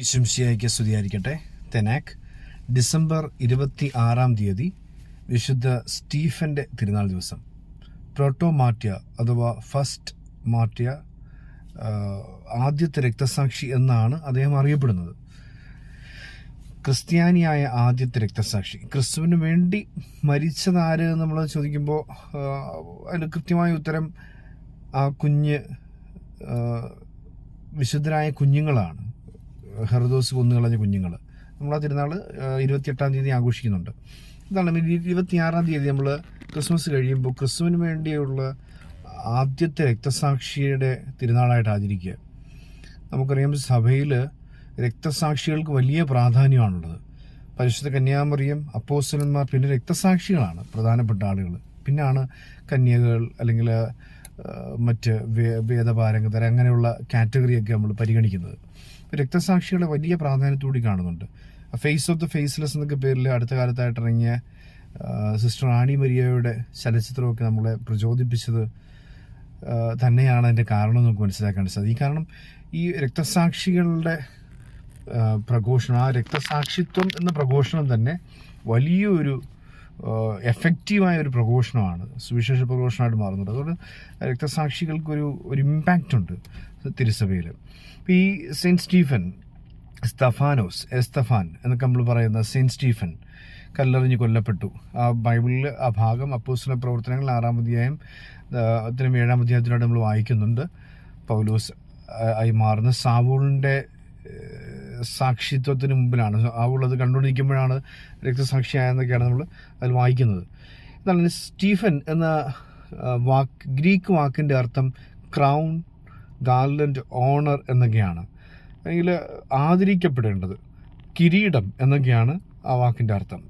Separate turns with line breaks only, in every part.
ഈശംശിയായിക്ക് സ്തുതിയായിരിക്കട്ടെ തെനാക്ക് ഡിസംബർ ഇരുപത്തി ആറാം തീയതി വിശുദ്ധ സ്റ്റീഫന്റെ തിരുനാൾ ദിവസം. പ്രോട്ടോ മാറ്റിയ അഥവാ ഫസ്റ്റ് മാറ്റ്യ ആദ്യത്തെ രക്തസാക്ഷി എന്നാണ് അദ്ദേഹം അറിയപ്പെടുന്നത്. ക്രിസ്ത്യാനിയായ ആദ്യത്തെ രക്തസാക്ഷി. ക്രിസ്തുവിന് വേണ്ടി മരിച്ചതാര് നമ്മൾ ചോദിക്കുമ്പോൾ അതിന് കൃത്യമായ ഉത്തരം ആ കുഞ്ഞ് വിശുദ്ധരായ കുഞ്ഞുങ്ങളാണ്. ഹെർദോസ് കൊന്നുകളഞ്ഞ കുഞ്ഞുങ്ങൾ നമ്മൾ ആ തിരുനാൾ ഇരുപത്തിയെട്ടാം തീയതി ആഘോഷിക്കുന്നുണ്ട്. ഇതാണ് ഇരുപത്തിയാറാം തീയതി നമ്മൾ ക്രിസ്മസ് കഴിയുമ്പോൾ ക്രിസ്തുവിന് വേണ്ടിയുള്ള ആദ്യത്തെ രക്തസാക്ഷിയുടെ തിരുനാളായിട്ട് ആചരിക്കുക. നമുക്കറിയാം സഭയിൽ രക്തസാക്ഷികൾക്ക് വലിയ പ്രാധാന്യമാണുള്ളത്. പരിശുദ്ധ കന്യാമറിയം അപ്പോസ്റ്റലന്മാർ പിന്നെ രക്തസാക്ഷികളാണ് പ്രധാനപ്പെട്ട ആളുകൾ പിന്നാണ് കന്യകകൾ അല്ലെങ്കിൽ മറ്റ് വേദപാരംഗതർ അങ്ങനെയുള്ള കാറ്റഗറിയൊക്കെ നമ്മൾ പരിഗണിക്കുന്നത്. രക്തസാക്ഷികളെ വലിയ പ്രാധാന്യത്തോടെ കാണുന്നുണ്ട്. ഫേസ് ഓഫ് ദ ഫേസ്ലെസ് എന്നൊക്കെ പേരിൽ അടുത്ത കാലത്തായിട്ട് ഇറങ്ങിയ സിസ്റ്റർ ആണി മരിയയുടെ ചലച്ചിത്രമൊക്കെ നമ്മളെ പ്രചോദിപ്പിച്ചത് തന്നെയാണ് അതിന്റെ കാരണം നമുക്ക് മനസ്സിലാക്കാൻ സാധിക്കും കാരണം ഈ രക്തസാക്ഷികളുടെ പ്രഘോഷണം ആ രക്തസാക്ഷിത്വം എന്ന പ്രഘോഷണം തന്നെ വലിയൊരു എഫക്റ്റീവായ ഒരു പ്രഘോഷണമാണ് സുവിശേഷ പ്രഘോഷണമായിട്ട് മാറുന്നുണ്ട്. അതുകൊണ്ട് രക്തസാക്ഷികൾക്കൊരു ഒരു ഇമ്പാക്റ്റ് ഉണ്ട്. തിരുസഭയിൽ. ഇപ്പോൾ ഈ സെയിന്റ് സ്റ്റീഫൻ സ്തഫാനോസ് എസ്തഫാൻ എന്നൊക്കെ നമ്മൾ പറയുന്ന സെയിന്റ് സ്റ്റീഫൻ കല്ലെറിഞ്ഞ് കൊല്ലപ്പെട്ടു. ആ ബൈബിളിൽ ആ ഭാഗം അപ്പോസിന പ്രവർത്തനങ്ങൾ ആറാം അധ്യായം അതിനും ഏഴാം അധ്യായത്തിലൂടെ നമ്മൾ വായിക്കുന്നുണ്ട്. പൗലോസ് ആയി മാറുന്ന സാവൂളിന്റെ സാക്ഷിത്വത്തിന് മുമ്പിലാണ്. അത് കണ്ടുകൊണ്ടിരിക്കുമ്പോഴാണ് രക്തസാക്ഷിയായെന്നൊക്കെയാണ് നമ്മൾ അതിൽ വായിക്കുന്നത്. എന്നാലും സ്റ്റീഫൻ എന്ന വാക്ക് ഗ്രീക്ക് വാക്കിന്റെ അർത്ഥം ക്രൗൺ ഗാർലൻഡ് ഓണർ എന്നൊക്കെയാണ്. അല്ലെങ്കിൽ ആദരിക്കപ്പെടേണ്ടത് കിരീടം എന്നൊക്കെയാണ് ആ വാക്കിന്റെ അർത്ഥം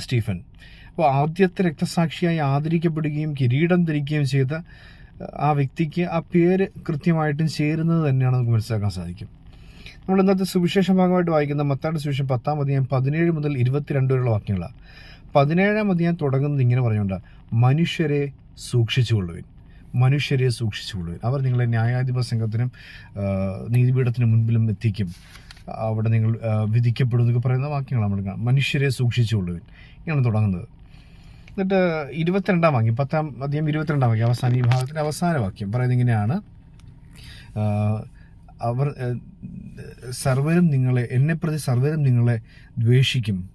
സ്റ്റീഫൻ. അപ്പോൾ ആദ്യത്തെ രക്തസാക്ഷിയായി ആദരിക്കപ്പെടുകയും കിരീടം ധരിക്കുകയും ചെയ്ത ആ വ്യക്തിക്ക് ആ പേര് കൃത്യമായിട്ടും ചേരുന്നത് തന്നെയാണ് നമുക്ക് മനസ്സിലാക്കാൻ സാധിക്കും. നമ്മൾ ഇന്നത്തെ സുവിശേഷ ഭാഗമായിട്ട് വായിക്കുന്ന മത്താട് സുവിശേഷം പത്താം അധ്യായം പതിനേഴ് മുതൽ ഇരുപത്തിരണ്ട് വരെയുള്ള വാക്യങ്ങളാണ്. പതിനേഴാം അധ്യായം തുടങ്ങുന്നത് ഇങ്ങനെ പറഞ്ഞുകൊണ്ട് മനുഷ്യരെ സൂക്ഷിച്ചുകൊള്ളുവിൻ. മനുഷ്യരെ സൂക്ഷിച്ചുകൊള്ളുവിൻ അവർ നിങ്ങളെ ന്യായാധിപ സംഘത്തിനും നീതിപീഠത്തിന് മുൻപിലും എത്തിക്കും. അവിടെ നിങ്ങൾ വിധിക്കപ്പെടും എന്നൊക്കെ പറയുന്ന വാക്യങ്ങൾ നമ്മൾ കാണാം മനുഷ്യരെ സൂക്ഷിച്ചുകൊള്ളുവിൻ ഇങ്ങനെ തുടങ്ങുന്നത്. എന്നിട്ട് ഇരുപത്തിരണ്ടാം വാക്യം പത്താം അധികം ഇരുപത്തിരണ്ടാം വാക്യം അവസാന ഈ ഭാഗത്തിന്റെ അവസാന വാക്യം പറയുന്നത് ഇങ്ങനെയാണ്. അവർ സർവരും നിങ്ങളെ എന്നെ പ്രതി സർവരും നിങ്ങളെ ദ്വേഷിക്കും.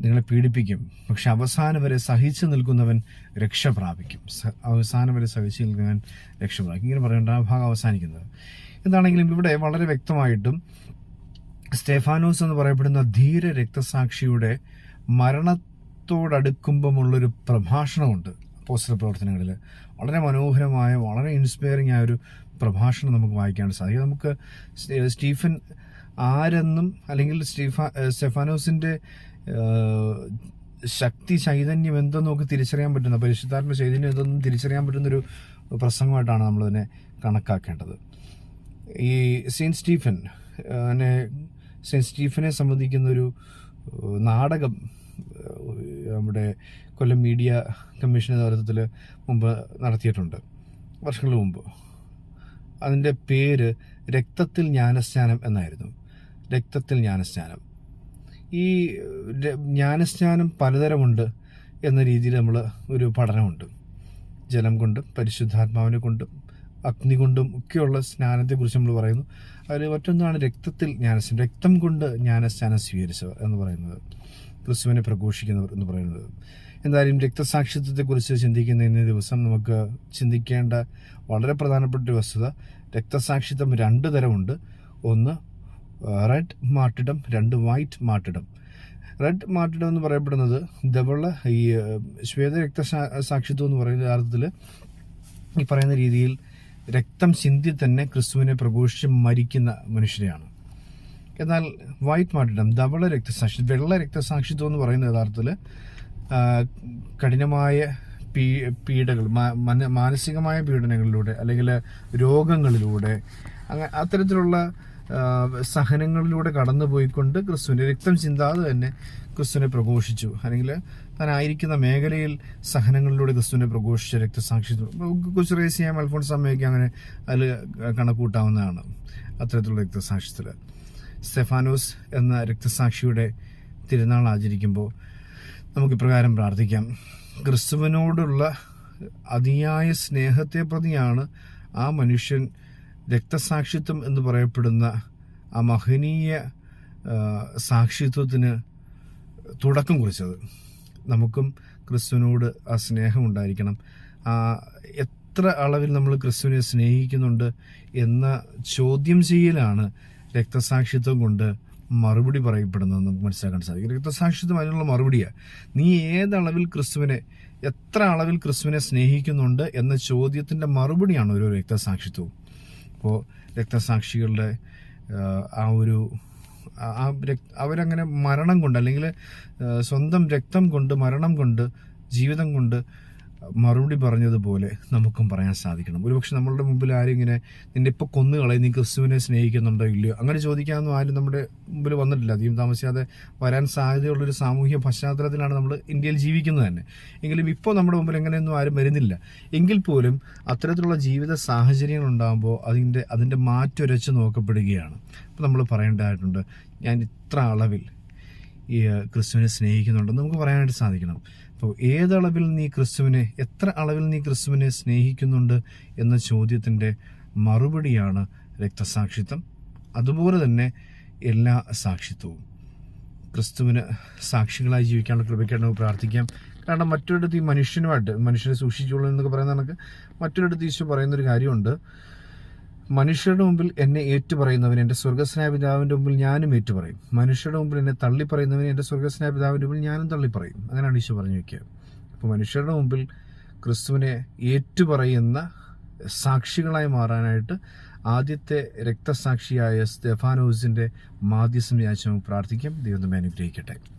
നിങ്ങളെ പീഡിപ്പിക്കും. പക്ഷെ അവസാനം വരെ സഹിച്ചു നിൽക്കുന്നവൻ രക്ഷ പ്രാപിക്കും. അവസാനം വരെ സഹിച്ചു നിൽക്കുന്നവൻ രക്ഷ പ്രാപിക്കും. ഇങ്ങനെ പറയേണ്ട ആ ഭാഗം അവസാനിക്കുന്നത്. എന്താണെങ്കിലും ഇവിടെ വളരെ വ്യക്തമായിട്ടും സ്റ്റെഫാനോസ് എന്ന് പറയപ്പെടുന്ന ധീര രക്തസാക്ഷിയുടെ മരണത്തോടടുക്കുമ്പോഴുള്ളൊരു പ്രഭാഷണമുണ്ട് പോസ്റ്റർ പ്രവർത്തനങ്ങളിൽ. വളരെ മനോഹരമായ വളരെ ഇൻസ്പയറിംഗ് ആയ ഒരു പ്രഭാഷണം നമുക്ക് വായിക്കാൻ സാധിക്കും. നമുക്ക് സ്റ്റീഫൻ ആരെന്നും അല്ലെങ്കിൽ സ്റ്റീഫ സ്റ്റെഫാനോസിന്റെ ഏഹ്, ശക്തി ചൈതന്യം എന്തെന്ന് നമുക്ക് തിരിച്ചറിയാൻ പറ്റുന്ന പരിശുദ്ധാത്മ ചൈതന്യം എന്തെന്നും തിരിച്ചറിയാൻ പറ്റുന്നൊരു പ്രസംഗമായിട്ടാണ് നമ്മളതിനെ കണക്കാക്കേണ്ടത്. ഈ സെയിന്റ് സ്റ്റീഫൻ നെ സെയിന്റ് സ്റ്റീഫനെ സംബന്ധിക്കുന്നൊരു നാടകം നമ്മുടെ കൊല്ലം മീഡിയ കമ്മീഷൻ നേതൃത്വത്തിൽ മുമ്പ് നടത്തിയിട്ടുണ്ട് വർഷങ്ങൾക്ക് മുമ്പ്. അതിന്റെ പേര് രക്തത്തിൽ ജ്ഞാനസ്നാനം എന്നായിരുന്നു. രക്തത്തിൽ ജ്ഞാനസ്നാനം. ഈ ജ്ഞാനസ്നാനം പലതരമുണ്ട് എന്ന രീതിയിൽ നമ്മൾ ഒരു പഠനമുണ്ട്. ജലം കൊണ്ടും പരിശുദ്ധാത്മാവിനെ കൊണ്ടും അഗ്നി കൊണ്ടും ഒക്കെയുള്ള സ്നാനത്തെക്കുറിച്ച് നമ്മൾ പറയുന്നു. അതിൽ മറ്റൊന്നാണ് രക്തത്തിൽ ജ്ഞാനസ്നാനം. രക്തം കൊണ്ട് ജ്ഞാനസ്നാനം സ്വീകരിച്ചവർ എന്ന് പറയുന്നത്. ക്രിസ്തുവിനെ പ്രഘോഷിക്കുന്നവർ എന്ന് പറയുന്നത്. എന്തായാലും രക്തസാക്ഷിത്വത്തെക്കുറിച്ച് ചിന്തിക്കുന്ന ഇന്നേ ദിവസം നമുക്ക് ചിന്തിക്കേണ്ട വളരെ പ്രധാനപ്പെട്ട ഒരു വസ്തുത. രക്തസാക്ഷിത്വം രണ്ട് തരമുണ്ട്. ഒന്ന് റെഡ് മാർട്ടിഡം രണ്ട് വൈറ്റ് മാർട്ടിഡം റെഡ് മാർട്ടിഡം എന്ന് പറയപ്പെടുന്നത് ഇതേപോലുള്ള ഈ ശ്വേത രക്ത സാക്ഷിത്വം എന്ന് പറയുന്ന അർത്ഥത്തിൽ ഈ പറയുന്ന രീതിയിൽ രക്തം ചിന്തി തന്നെ ക്രിസ്തുവിനെ പ്രഘോഷിച്ച് മരിക്കുന്ന മനുഷ്യരെയാണ് എന്നാൽ വൈറ്റ് മാർട്ടിഡം ധവള രക്തസാക്ഷി വെള്ള രക്തസാക്ഷിത്വം എന്ന് പറയുന്ന യഥാർത്ഥത്തിൽ കഠിനമായ പീ പീഡകൾ മാനസികമായ പീഡനങ്ങളിലൂടെ അല്ലെങ്കിൽ രോഗങ്ങളിലൂടെ അങ്ങനെ അത്തരത്തിലുള്ള ആ, കടന്നു പോയിക്കൊണ്ട് ക്രിസ്തുവിന്റെ രക്തം ചിന്താതെ തന്നെ ക്രിസ്തുവിനെ പ്രഘോഷിച്ചു. അല്ലെങ്കിൽ താനായിരിക്കുന്ന മേഖലയിൽ സഹനങ്ങളിലൂടെ ക്രിസ്തുവിനെ പ്രഘോഷിച്ച രക്തസാക്ഷിത്വം. കുച്ചുറേസിയാം അൽഫോൺസ് അമ്മയൊക്കെ അങ്ങനെ അതിൽ കണക്കൂട്ടാവുന്നതാണ് അത്തരത്തിലുള്ള രക്തസാക്ഷിത്തിൽ സ്റ്റെഫാനോസ് എന്ന രക്തസാക്ഷിയുടെ തിരുനാൾ ആചരിക്കുമ്പോൾ നമുക്ക് ഇപ്രകാരം പ്രാർത്ഥിക്കാം. ക്രിസ്തുവിനോടുള്ള അതിയായ സ്നേഹത്തെ പ്രതിയാണ് ആ മനുഷ്യൻ രക്തസാക്ഷിത്വം എന്ന് പറയപ്പെടുന്ന ആ മഹനീയ സാക്ഷിത്വത്തിന് തുടക്കം കുറിച്ചത്. നമുക്കും ക്രിസ്തുവിനോട് ആ സ്നേഹം ഉണ്ടായിരിക്കണം. ആ എത്ര അളവിൽ നമ്മൾ ക്രിസ്തുവിനെ സ്നേഹിക്കുന്നുണ്ട് എന്ന ചോദ്യം ചെയ്യലാണ് രക്തസാക്ഷിത്വം കൊണ്ട് മറുപടി പറയപ്പെടുന്നത് നമുക്ക് മനസ്സിലാക്കാൻ സാധിക്കും. രക്തസാക്ഷിത്വം അതിനുള്ള മറുപടിയാണ് നീ ഏതളവിൽ ക്രിസ്തുവിനെ എത്ര അളവിൽ ക്രിസ്തുവിനെ സ്നേഹിക്കുന്നുണ്ട് എന്ന ചോദ്യത്തിന്റെ മറുപടിയാണ് ഓരോ രക്തസാക്ഷിത്വവും. അപ്പോൾ രക്തസാക്ഷികളുടെ ആ, ഒരു ആ- അവരങ്ങനെ മരണം കൊണ്ട് അല്ലെങ്കിൽ സ്വന്തം രക്തം കൊണ്ട് മരണം കൊണ്ട് ജീവിതം കൊണ്ട് മറുപടി പറഞ്ഞതുപോലെ നമുക്കും പറയാൻ സാധിക്കണം. ഒരുപക്ഷെ നമ്മളുടെ മുമ്പിൽ ആരും ഇങ്ങനെ നിന്നെ ഇപ്പൊ കൊന്നുകളെ നീ ക്രിസ്തുവിനെ സ്നേഹിക്കുന്നുണ്ടോ ഇല്ലയോ? അങ്ങനെ ചോദിക്കാനൊന്നും ആരും നമ്മുടെ മുമ്പിൽ വന്നിട്ടില്ല. അധികം താമസിയാതെ വരാൻ സാധ്യതയുള്ളൊരു സാമൂഹ്യ പശ്ചാത്തലത്തിലാണ് നമ്മൾ ഇന്ത്യയിൽ ജീവിക്കുന്നത് തന്നെ. എങ്കിലും ഇപ്പോൾ നമ്മുടെ മുമ്പിൽ എങ്ങനെയൊന്നും ആരും വരുന്നില്ല. എങ്കിൽ പോലും അത്തരത്തിലുള്ള ജീവിത സാഹചര്യങ്ങൾ ഉണ്ടാകുമ്പോൾ അതിന്റെ അതിന്റെ മാറ്റുരച്ച് നോക്കപ്പെടുകയാണ്. അപ്പോൾ നമ്മൾ പറയേണ്ടതായിട്ടുണ്ട് ഞാൻ ഇത്ര അളവിൽ ഈ ക്രിസ്തുവിനെ സ്നേഹിക്കുന്നുണ്ടെന്ന് നമുക്ക് പറയാനായിട്ട് സാധിക്കണം. അപ്പോൾ ഏതളവിൽ നീ ക്രിസ്തുവിനെ എത്ര അളവിൽ നീ ക്രിസ്തുവിനെ സ്നേഹിക്കുന്നുണ്ട് എന്ന ചോദ്യത്തിന്റെ മറുപടിയാണ് രക്തസാക്ഷിത്വം. അതുപോലെ തന്നെ എല്ലാ സാക്ഷിത്വവും. ക്രിസ്തുവിന് സാക്ഷികളായി ജീവിക്കാനുള്ള കൃപയ്ക്കാണ് നമുക്ക് പ്രാർത്ഥിക്കാം. കാരണം മറ്റൊരിടത്ത് ഈ മനുഷ്യനുമായിട്ട് മനുഷ്യനെ സൂക്ഷിച്ചോളൂ എന്നൊക്കെ പറയുന്ന കണക്ക് മറ്റൊരിടത്ത് ഈശോ പറയുന്നൊരു കാര്യമുണ്ട്. മനുഷ്യരുടെ മുമ്പിൽ എന്നെ ഏറ്റുപറയുന്നവൻ എന്റെ സ്വർഗസ്നായ പിതാവിന്റെ മുമ്പിൽ ഞാനും ഏറ്റുപറയും. മനുഷ്യരുടെ മുമ്പിൽ എന്നെ തള്ളിപ്പറയുന്നവൻ എന്റെ സ്വർഗസ്നായ പിതാവിന്റെ മുമ്പിൽ ഞാനും തള്ളിപ്പറയും. അങ്ങനെയാണ് ഈശോ പറഞ്ഞു വയ്ക്കുക. അപ്പോൾ മനുഷ്യരുടെ മുമ്പിൽ ക്രിസ്തുവിനെ ഏറ്റുപറയുന്ന സാക്ഷികളായി മാറാനായിട്ട് ആദ്യത്തെ രക്തസാക്ഷിയായ സ്തെഫാനോസിന്റെ മാധ്യസം ഞാൻ പ്രാർത്ഥിക്കാം. ദൈവം അനുഗ്രഹിക്കട്ടെ.